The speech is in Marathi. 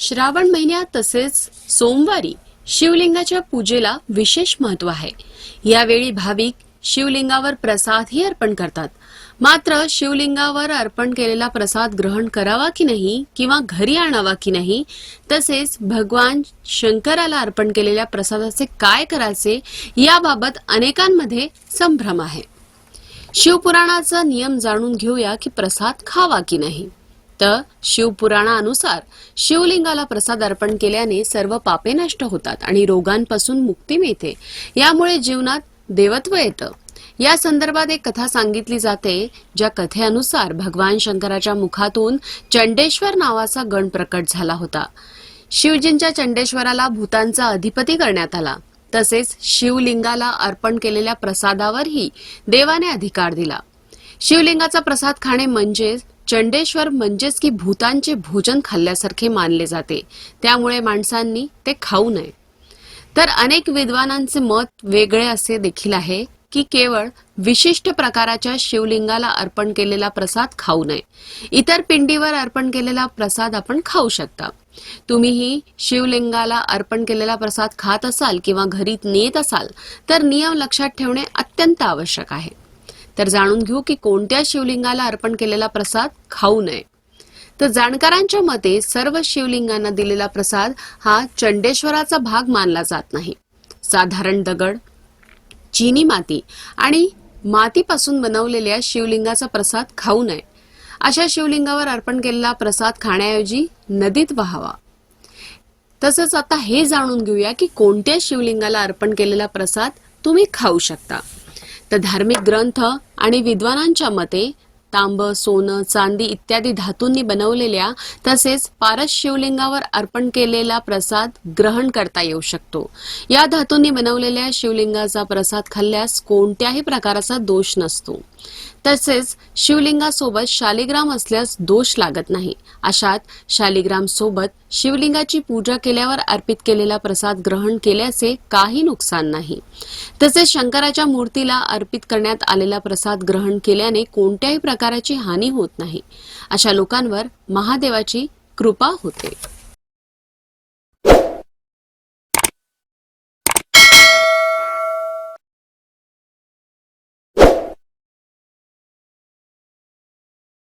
श्रावण महिन्यात तसेच सोमवारी शिवलिंगाच्या पूजेला विशेष महत्त्व आहे. यावेळी भाविक शिवलिंगावर प्रसादही अर्पण करतात. मात्र शिवलिंगावर अर्पण केलेला प्रसाद ग्रहण करावा की नाही किंवा घरी आणावा की नाही तसेच भगवान शंकराला अर्पण केलेल्या प्रसादाचे काय करायचे याबाबत अनेकांमध्ये संभ्रम आहे. शिवपुराणाचा नियम जाणून घेऊया की प्रसाद खावा की नाही. तर शिवपुराणानुसार शिवलिंगाला प्रसाद अर्पण केल्याने सर्व पापे नष्ट होतात आणि रोगांपासून मुक्ती मिळते. यामुळे जीवनात देवत्व येतं. या संदर्भात एक कथा सांगितली जाते ज्या कथेनुसार भगवान शंकराच्या मुखातून चंडेश्वर नावाचा गण प्रकट झाला होता. शिवजींच्या चंडेश्वराला भूतांचा अधिपती करण्यात आला. तसेच शिवलिंगाला अर्पण केलेल्या प्रसादावरही देवाने अधिकार दिला. शिवलिंगाचा प्रसाद खाणे म्हणजे चंडेश्वर म्हणजेच की भूतांचे भोजन खाल्ल्यासारखे मानले जाते. त्यामुळे माणसांनी ते खाऊ नये. तर अनेक विद्वानांचे मत वेगळे असे देखील आहे की केवळ विशिष्ट प्रकाराच्या शिवलिंगाला अर्पण केलेला प्रसाद खाऊ नये. इतर पिंडीवर अर्पण केलेला प्रसाद आपण खाऊ शकता. तुम्हीही शिवलिंगाला अर्पण केलेला प्रसाद खात असाल किंवा घरी नेत असाल तर नियम लक्षात ठेवणे अत्यंत आवश्यक आहे. तर जाणून घेऊ की कोणत्या शिवलिंगाला अर्पण केलेला प्रसाद खाऊ नये. तर जाणकारांच्या मते सर्व शिवलिंगांना दिलेला प्रसाद हा चंडेश्वराचा भाग मानला जात नाही. साधारण दगड चिनी माती आणि मातीपासून बनवलेल्या शिवलिंगाचा प्रसाद खाऊ नये. अशा शिवलिंगावर अर्पण केलेला प्रसाद खाण्याऐवजी नदीत वहावा. तसंच आता हे जाणून घेऊया की कोणत्या शिवलिंगाला अर्पण केलेला प्रसाद तुम्ही खाऊ शकता. तर धार्मिक ग्रंथ आणि विद्वानांच्या मते तांब सोनं चांदी इत्यादी धातूंनी बनवलेल्या तसेच पारस शिवलिंगावर अर्पण केलेला प्रसाद ग्रहण करता येऊ शकतो. या धातूंनी बनवलेल्या शिवलिंगाचा प्रसाद खाल्ल्यास कोणत्याही प्रकाराचा दोष नसतो. तसेच शिवलिंगासोबत शालिग्राम असल्यास दोष लागत नाही. अशात शालिग्राम सोबत शिवलिंगाची पूजा केल्यावर अर्पित केलेला प्रसाद ग्रहण केल्याचे काही नुकसान नाही. तसेच शंकराच्या मूर्तीला अर्पित करण्यात आलेला प्रसाद ग्रहण केल्याने कोणत्याही प्रकाराची हानी होत नाही. अशा लोकांवर महादेवाची कृपा होते.